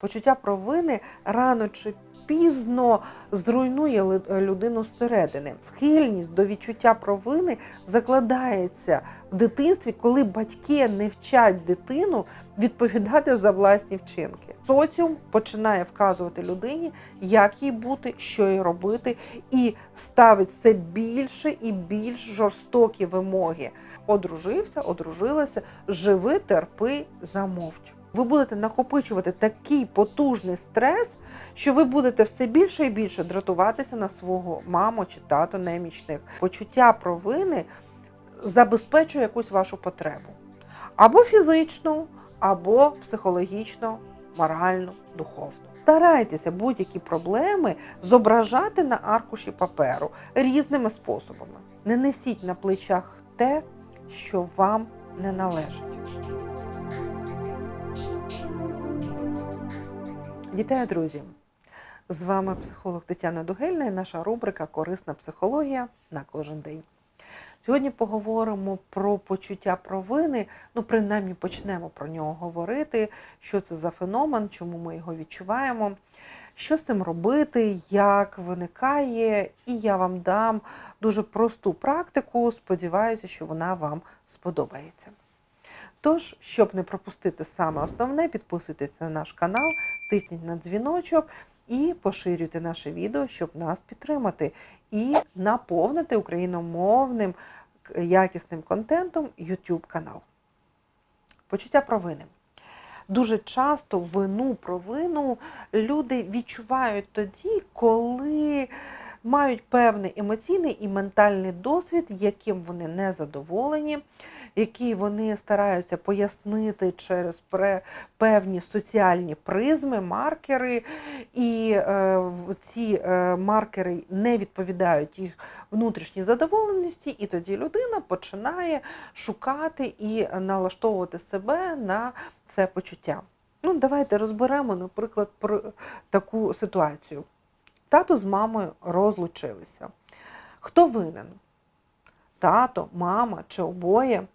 Почуття провини рано чи пізно зруйнує людину зсередини. Схильність до відчуття провини закладається в дитинстві, коли батьки не вчать дитину відповідати за власні вчинки. Соціум починає вказувати людині, як їй бути, що їй робити, і ставить все більше і більш жорстокі вимоги. Одружився, одружилася, живи, терпи, замовч. Ви будете накопичувати такий потужний стрес, що ви будете все більше і більше дратуватися на свого маму чи тато немічних. Почуття провини забезпечує якусь вашу потребу. Або фізичну, або психологічну, моральну, духовну. Старайтеся будь-які проблеми зображати на аркуші паперу різними способами. Не несіть на плечах те, що вам не належить. Вітаю, друзі! З вами психолог Тетяна Дугельна і наша рубрика Корисна психологія на кожен день. Сьогодні поговоримо про почуття провини, ну, принаймні почнемо про нього говорити, що це за феномен, чому ми його відчуваємо, що з цим робити, як виникає, і я вам дам дуже просту практику. Сподіваюся, що вона вам сподобається. Тож, щоб не пропустити саме основне, підписуйтесь на наш канал, тисніть на дзвіночок і поширюйте наше відео, щоб нас підтримати і наповнити україномовним якісним контентом YouTube канал. Почуття провини. Дуже часто вину провину люди відчувають тоді, коли мають певний емоційний і ментальний досвід, яким вони не задоволені, який вони стараються пояснити через певні соціальні призми, маркери, і е, ці е, маркери не відповідають їх внутрішній задоволеності, і тоді людина починає шукати і налаштовувати себе на це почуття. Ну, давайте розберемо, наприклад, про таку ситуацію. Тато з мамою розлучилися. Хто винен? Тато, мама чи обоє?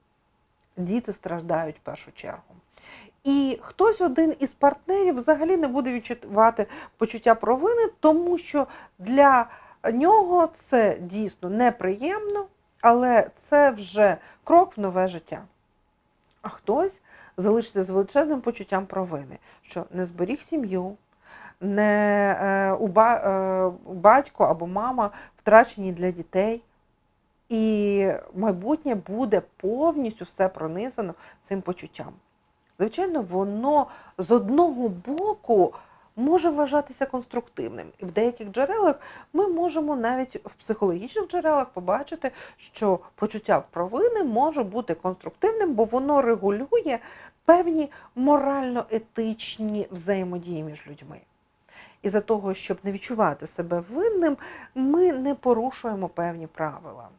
Діти страждають в першу чергу. І хтось один із партнерів взагалі не буде відчувати почуття провини, тому що для нього це дійсно неприємно, але це вже крок в нове життя. А хтось залишиться з величезним почуттям провини, що не зберіг сім'ю, не е, е, батько або мама втрачені для дітей. І майбутнє буде повністю все пронизано цим почуттям. Звичайно, воно з одного боку може вважатися конструктивним. І в деяких джерелах ми можемо навіть в психологічних джерелах побачити, що почуття провини може бути конструктивним, бо воно регулює певні морально-етичні взаємодії між людьми. І за того, щоб не відчувати себе винним, ми не порушуємо певні правила.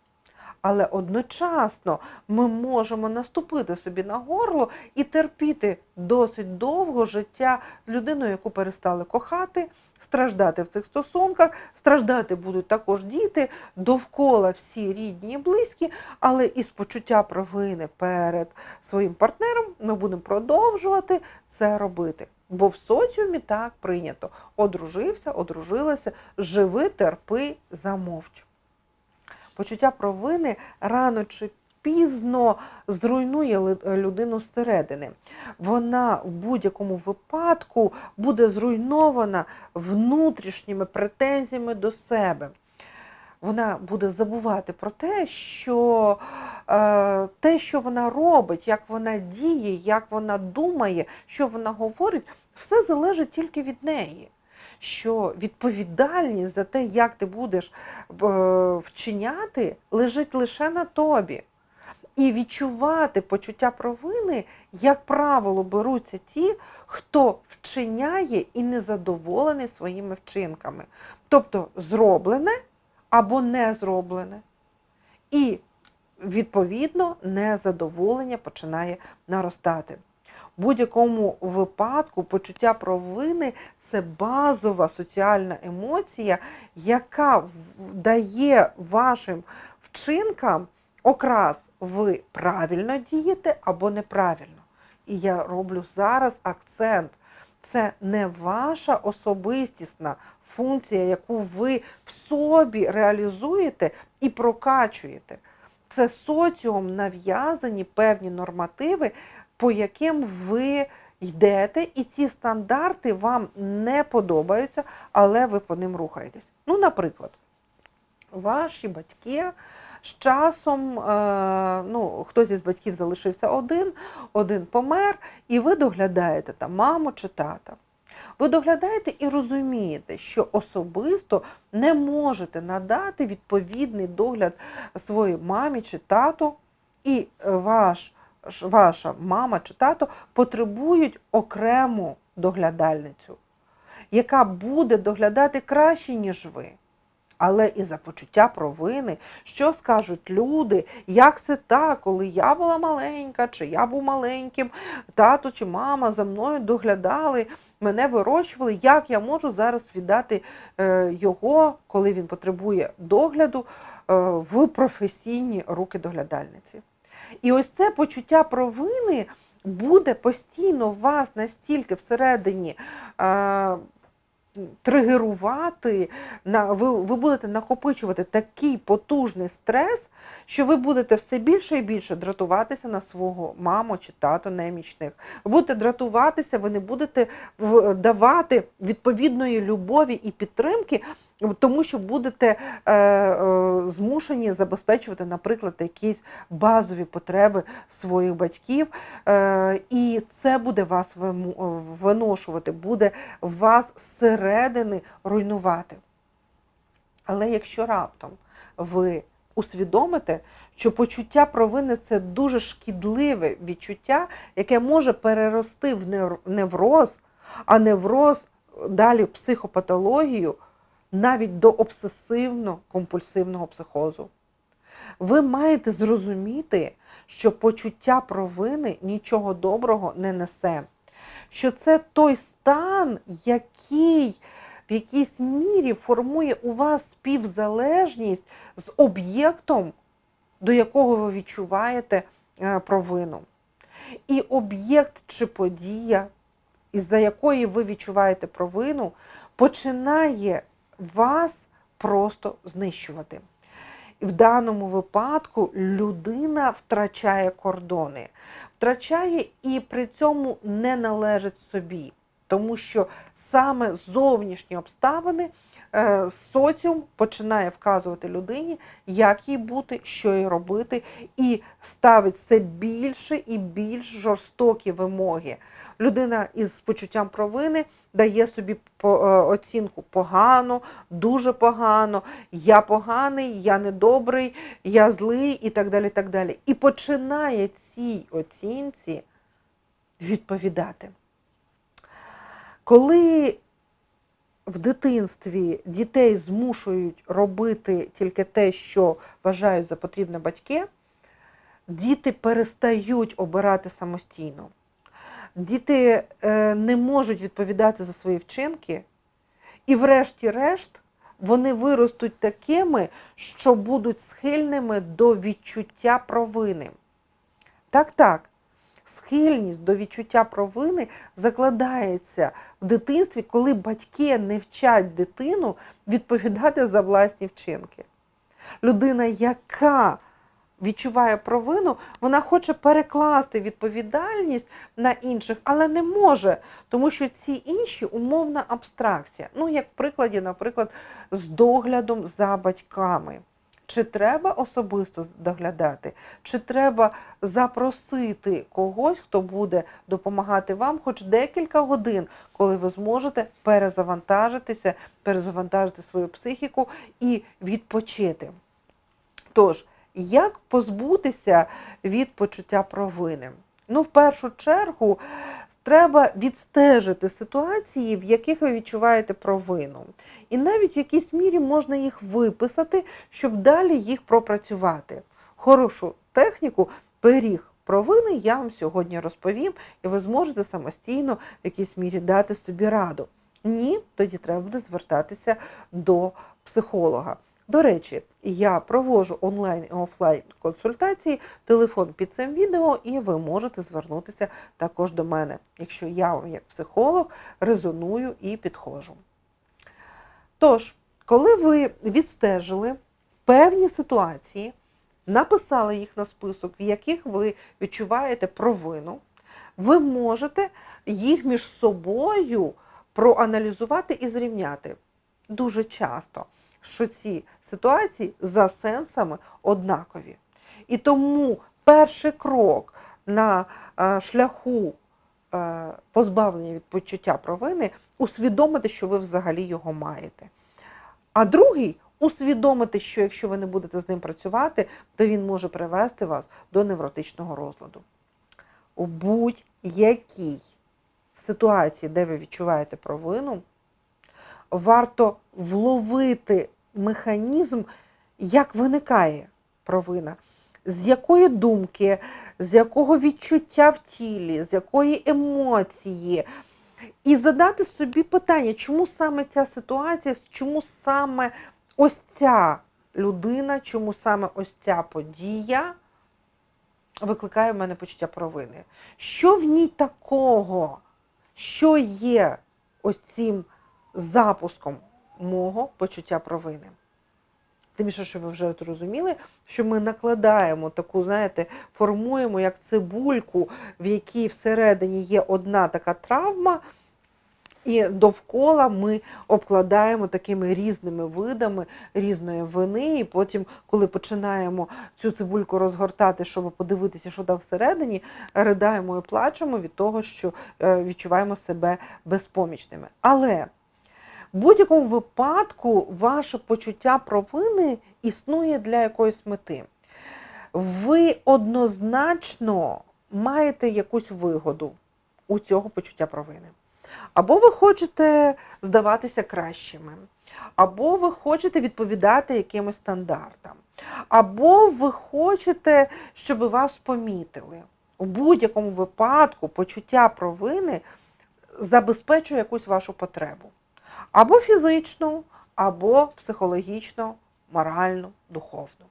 Але одночасно ми можемо наступити собі на горло і терпіти досить довго життя з людиною, яку перестали кохати, страждати в цих стосунках, страждати будуть також діти, довкола всі рідні і близькі, але із почуття провини перед своїм партнером ми будемо продовжувати це робити. Бо в соціумі так прийнято: одружився, одружилася, живи, терпи, замовч. Почуття провини рано чи пізно зруйнує людину зсередини. Вона в будь-якому випадку буде зруйнована внутрішніми претензіями до себе. Вона буде забувати про те, що е, те, що вона робить, як вона діє, як вона думає, що вона говорить, все залежить тільки від неї. Що відповідальність за те, як ти будеш е, вчиняти, лежить лише на тобі. І відчувати почуття провини, як правило, беруться ті, хто вчиняє і незадоволений своїми вчинками. Тобто зроблене або не зроблене. І, відповідно, незадоволення починає наростати. В будь-якому випадку почуття провини це базова соціальна емоція, яка дає вашим вчинкам окрас ви правильно дієте або неправильно. І я роблю зараз акцент. це не ваша особистісна функція, яку ви в собі реалізуєте і прокачуєте. Це соціум нав'язані певні нормативи, по яким ви йдете, і ці стандарти вам не подобаються, але ви по ним рухаєтесь. Ну, наприклад, ваші батьки з часом, е, ну, хтось із батьків залишився один, один помер, і ви доглядаєте там маму чи тата. Ви доглядаєте і розумієте, що особисто не можете надати відповідний догляд своїй мамі чи тату, і ваш, ваша мама чи тато потребують окрему доглядальницю, яка буде доглядати краще, ніж ви. Але і за почуття провини, що скажуть люди, як це так, коли я була маленька, чи я був маленьким, тато чи мама за мною доглядали, мене вирощували, як я можу зараз віддати е, його, коли він потребує догляду, е, в професійні руки доглядальниці. І ось це почуття провини буде постійно вас настільки всередині. Е, Тригерувати, ви, ви будете накопичувати такий потужний стрес, що ви будете все більше і більше дратуватися на свого маму чи тато немічних. Ви будете дратуватися, ви не будете давати відповідної любові і підтримки, тому що будете е, е, змушені забезпечувати, наприклад, якісь базові потреби своїх батьків, е, і це буде вас виношувати, буде вас зсередини руйнувати. Але якщо раптом ви усвідомите, що почуття провини це дуже шкідливе відчуття, яке може перерости в невроз, а невроз далі психопатологію, навіть до обсесивно-компульсивного психозу. Ви маєте зрозуміти, що почуття провини нічого доброго не несе. Що це той стан, який в якійсь мірі формує у вас співзалежність з об'єктом, до якого ви відчуваєте е, провину. І об'єкт чи подія, із-за якої ви відчуваєте провину, починає вас просто знищувати. І в даному випадку людина втрачає кордони, втрачає і при цьому не належить собі, тому що саме зовнішні обставини е, соціум починає вказувати людині, як їй бути, що їй робити, і ставить все більше і більш жорстокі вимоги. Людина із почуттям провини дає собі е, оцінку погано, дуже погано, я поганий, я недобрий, я злий і так далі. так далі. І починає цій оцінці відповідати. Коли в дитинстві дітей змушують робити тільки те, що вважають за потрібне батьки, діти перестають обирати самостійно. Діти е, не можуть відповідати за свої вчинки, і, врешті-решт, вони виростуть такими, що будуть схильними до відчуття провини. Так, так, схильність до відчуття провини закладається в дитинстві, коли батьки не вчать дитину відповідати за власні вчинки. Людина, яка відчуває провину, вона хоче перекласти відповідальність на інших, але не може, тому що ці інші умовна абстракція. Ну, як в прикладі, наприклад, з доглядом за батьками. Чи треба особисто доглядати, чи треба запросити когось, хто буде допомагати вам хоч декілька годин, коли ви зможете перезавантажитися, перезавантажити свою психіку і відпочити. Тож, як позбутися від почуття провини? Ну, в першу чергу, треба відстежити ситуації, в яких ви відчуваєте провину. І навіть в якійсь мірі можна їх виписати, щоб далі їх пропрацювати. Хорошу техніку пиріг провини я вам сьогодні розповім, і ви зможете самостійно в якійсь мірі дати собі раду. Ні, тоді треба буде звертатися до психолога. До речі, я проводжу онлайн і офлайн консультації, телефон під цим відео, і ви можете звернутися також до мене, якщо я, вам, як психолог, резоную і підходжу. Тож, коли ви відстежили певні ситуації, написали їх на список, в яких ви відчуваєте провину, ви можете їх між собою проаналізувати і зрівняти. Дуже часто, що ці ситуації за сенсами однакові. І тому перший крок на е, шляху е, позбавлення від почуття провини усвідомити, що ви взагалі його маєте. А другий усвідомити, що якщо ви не будете з ним працювати, то він може привести вас до невротичного розладу. У будь-якій ситуації, де ви відчуваєте провину, варто вловити механізм, як виникає провина, з якої думки, з якого відчуття в тілі, з якої емоції. І задати собі питання, чому саме ця ситуація, чому саме ось ця людина, чому саме ось ця подія викликає в мене почуття провини. Що в ній такого, що є ось цим запуском мого почуття провини? Тим більше, що ви вже зрозуміли, що ми накладаємо таку, знаєте, формуємо як цибульку, в якій всередині є одна така травма, і довкола ми обкладаємо такими різними видами різної вини. І потім, коли починаємо цю цибульку розгортати, щоб подивитися, що там всередині, ридаємо і плачемо від того, що е, відчуваємо себе безпомічними. Але в будь-якому випадку ваше почуття провини існує для якоїсь мети. Ви однозначно маєте якусь вигоду у цього почуття провини. Або ви хочете здаватися кращими, або ви хочете відповідати якимось стандартам, або ви хочете, щоб вас помітили. У будь-якому випадку почуття провини забезпечує якусь вашу потребу. Або фізичну, або психологічну, моральну, духовну.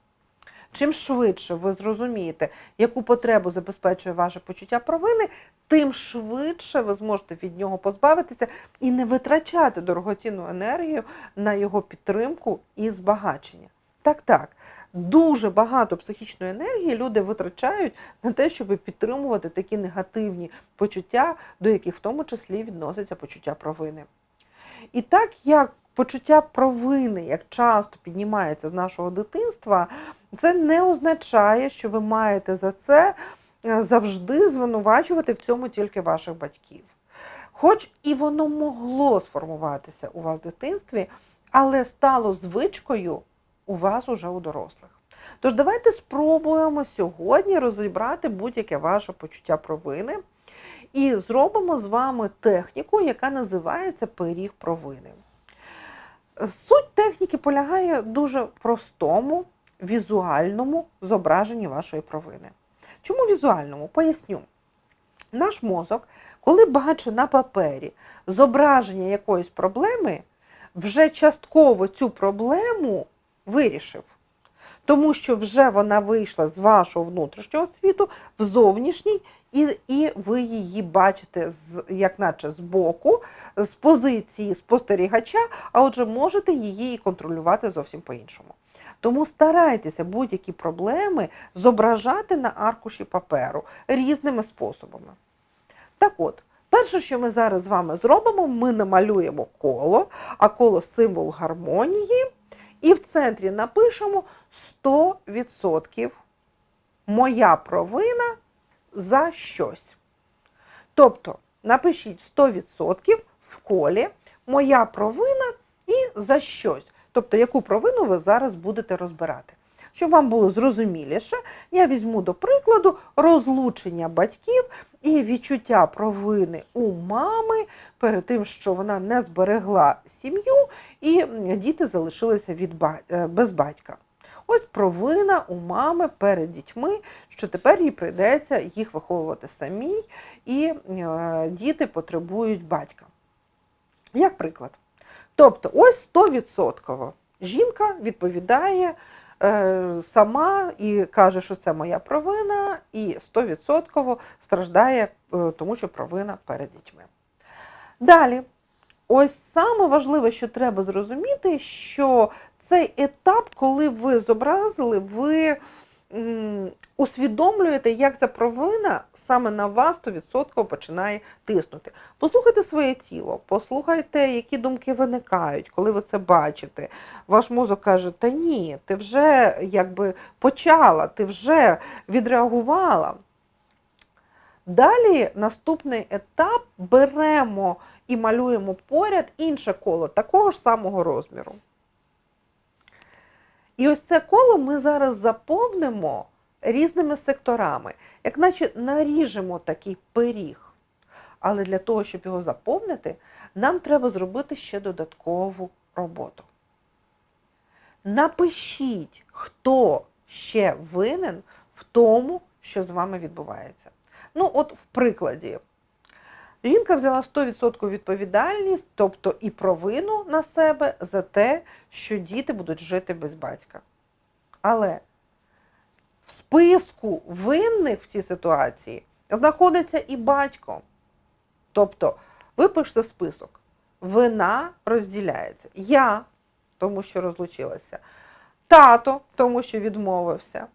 Чим швидше ви зрозумієте, яку потребу забезпечує ваше почуття провини, тим швидше ви зможете від нього позбавитися і не витрачати дорогоцінну енергію на його підтримку і збагачення. Так, так, дуже багато психічної енергії люди витрачають на те, щоб підтримувати такі негативні почуття, до яких в тому числі відноситься почуття провини. І так як почуття провини, як часто піднімається з нашого дитинства, це не означає, що ви маєте за це е, завжди звинувачувати в цьому тільки ваших батьків. Хоч і воно могло сформуватися у вас в дитинстві, але стало звичкою у вас уже у дорослих. Тож давайте спробуємо сьогодні розібрати будь-яке ваше почуття провини і зробимо з вами техніку, яка називається пиріг провини. Суть техніки полягає в дуже простому візуальному зображенні вашої провини. Чому візуальному? Поясню. Наш мозок, коли бачить на папері зображення якоїсь проблеми, вже частково цю проблему вирішив. Тому що вже вона вийшла з вашого внутрішнього світу в зовнішній, і і ви її бачите, з, як наче з боку, з позиції спостерігача, а отже, можете її і контролювати зовсім по-іншому. Тому старайтеся будь-які проблеми зображати на аркуші паперу різними способами. Так от, перше, що ми зараз з вами зробимо, ми намалюємо коло, а коло символ гармонії, і в центрі напишемо 100% моя провина за щось. Тобто напишіть 100% в колі моя провина і за щось. Тобто, яку провину ви зараз будете розбирати. Щоб вам було зрозуміліше, я візьму до прикладу розлучення батьків і відчуття провини у мами перед тим, що вона не зберегла сім'ю, і діти залишилися від ба- без батька. Ось провина у мами перед дітьми, що тепер їй прийдеться їх виховувати самій, і е, діти потребують батька. Як приклад. Тобто, ось 100%. жінка відповідає е, сама і каже, що це моя провина, і 100% страждає, е, тому що провина перед дітьми. Далі, ось саме важливе, що треба зрозуміти, що цей етап, коли ви зобразили, ви усвідомлюєте, як ця провина саме на вас 100% починає тиснути. Послухайте своє тіло, послухайте, які думки виникають, коли ви це бачите. Ваш мозок каже, та ні, ти вже якби почала, ти вже відреагувала. Далі наступний етап беремо і малюємо поряд інше коло такого ж самого розміру. І ось це коло ми зараз заповнимо різними секторами, як наче наріжемо такий пиріг. Але для того, щоб його заповнити, нам треба зробити ще додаткову роботу. Напишіть, хто ще винен в тому, що з вами відбувається. Ну, от в прикладі. Жінка взяла 100% відповідальність, тобто і провину на себе за те, що діти будуть жити без батька. Але в списку винних в цій ситуації знаходиться і батько. Тобто, ви пишете список. Вина розділяється. Я, тому що розлучилася, тато, тому що відмовився.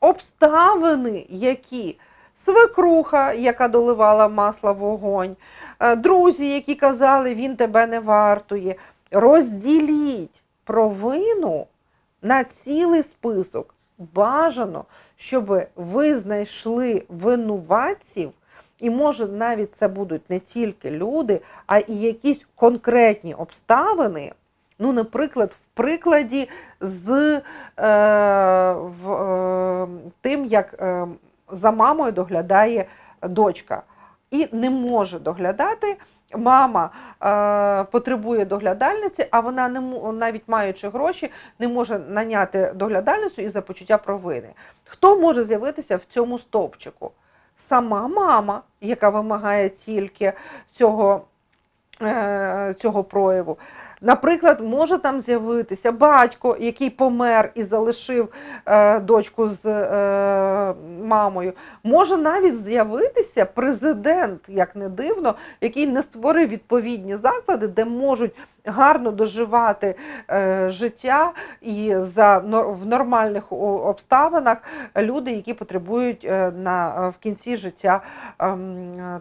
Обставини, які свекруха, яка доливала масло в вогонь, е, друзі, які казали, він тебе не вартує. Розділіть провину на цілий список. Бажано, щоб ви знайшли винуватців, і може навіть це будуть не тільки люди, а і якісь конкретні обставини. Ну, наприклад, в прикладі з е, в, е, тим, як е, за мамою доглядає дочка. І не може доглядати. Мама е, потребує доглядальниці, а вона не навіть маючи гроші, не може наняти доглядальницю із за почуття провини. Хто може з'явитися в цьому стовпчику? Сама мама, яка вимагає тільки цього, е, цього прояву. Наприклад, може там з'явитися батько, який помер і залишив е, дочку з е, мамою. Може навіть з'явитися президент, як не дивно, який не створив відповідні заклади, де можуть гарно доживати е, життя і за в нормальних обставинах люди, які потребують е, на в кінці життя е,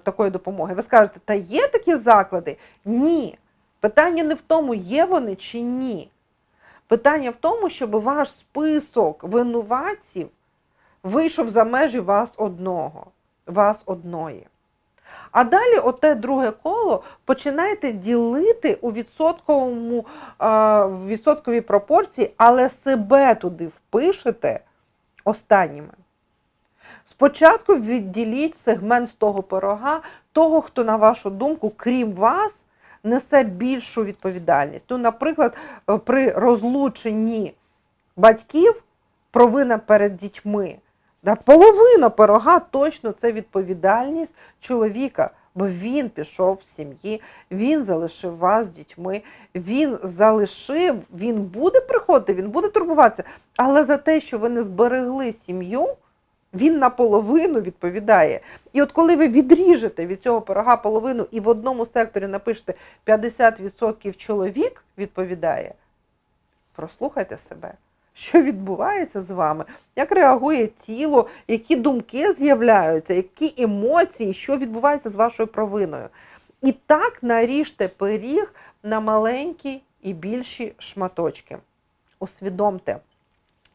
такої допомоги. Ви скажете, та є такі заклади? Ні. Питання не в тому, є вони чи ні. Питання в тому, щоб ваш список винуватців вийшов за межі вас одного, вас одної. А далі, оте друге коло, починайте ділити у відсотковому, в відсотковій пропорції, але себе туди впишете останніми. Спочатку відділіть сегмент з того пирога, того, хто, на вашу думку, крім вас, несе більшу відповідальність. Ну, наприклад, е, при розлученні батьків провина перед дітьми. Да, половина пирога точно це відповідальність чоловіка, бо він пішов з сім'ї, він залишив вас з дітьми, він залишив, він буде приходити, він буде турбуватися, але за те, що ви не зберегли сім'ю, він наполовину відповідає. І от коли ви відріжете від цього пирога половину і в одному секторі напишете 50% чоловік відповідає, прослухайте себе. Що відбувається з вами, як реагує тіло, які думки з'являються, які емоції, що відбувається з вашою провиною. І так наріжте пиріг на маленькі і більші шматочки. Усвідомте,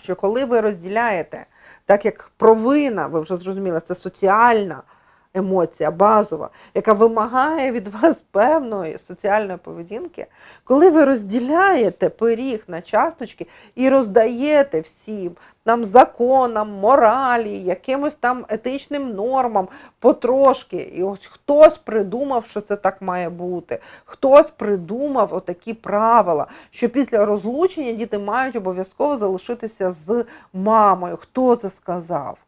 що коли ви розділяєте, так як провина, ви вже зрозуміли, це соціальна емоція, базова, яка вимагає від вас певної соціальної поведінки, коли ви розділяєте пиріг на часточки і роздаєте всім нам законам, моралі, якимось там етичним нормам потрошки. І ось хтось придумав, що це так має бути. Хтось придумав отакі правила, що після розлучення діти мають обов'язково залишитися з мамою. Хто це сказав?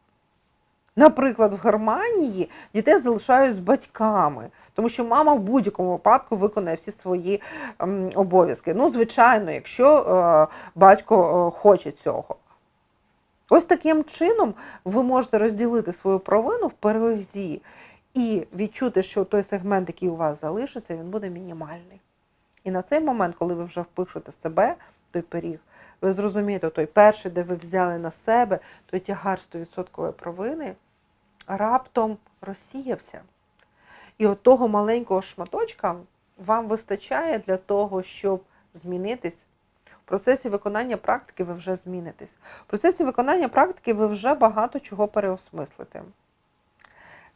Наприклад, в Германії дітей залишають з батьками, Тому що мама в будь-якому випадку виконає всі свої ем, обов'язки. Ну, звичайно, якщо е, батько е, хоче цього. Ось таким чином ви можете розділити свою провину в перевозі і відчути, що той сегмент, який у вас залишиться, він буде мінімальний. І на цей момент, коли ви вже впишете себе, той пиріг, ви зрозумієте, той перший, де ви взяли на себе той тягар 100% провини, раптом розсіявся. І от того маленького шматочка вам вистачає для того, щоб змінитись. В процесі виконання практики ви вже змінитесь. В процесі виконання практики ви вже багато чого переосмислите.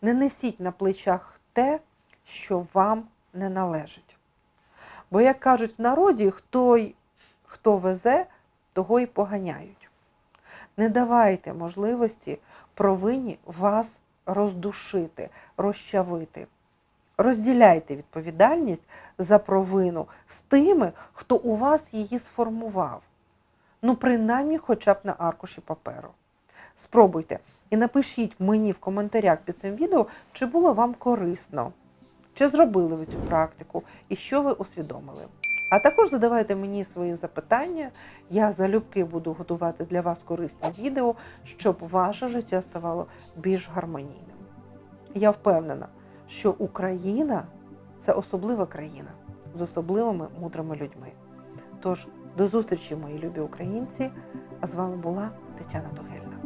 Не несіть на плечах те, що вам не належить. Бо, як кажуть в народі, хто, хто везе, того й поганяють. Не давайте можливості провині вас роздушити, розчавити. Розділяйте відповідальність за провину з тими, хто у вас її сформував. Ну, принаймні, хоча б на аркуші паперу. Спробуйте і напишіть мені в коментарях під цим відео, чи було вам корисно, чи зробили ви цю практику і що ви усвідомили. А також задавайте мені свої запитання. Я залюбки буду готувати для вас корисні відео, щоб ваше життя ставало більш гармонійним. Я впевнена, що Україна це особлива країна з особливими мудрими людьми. Тож до зустрічі, мої любі українці! А з вами була Тетяна Дугельна.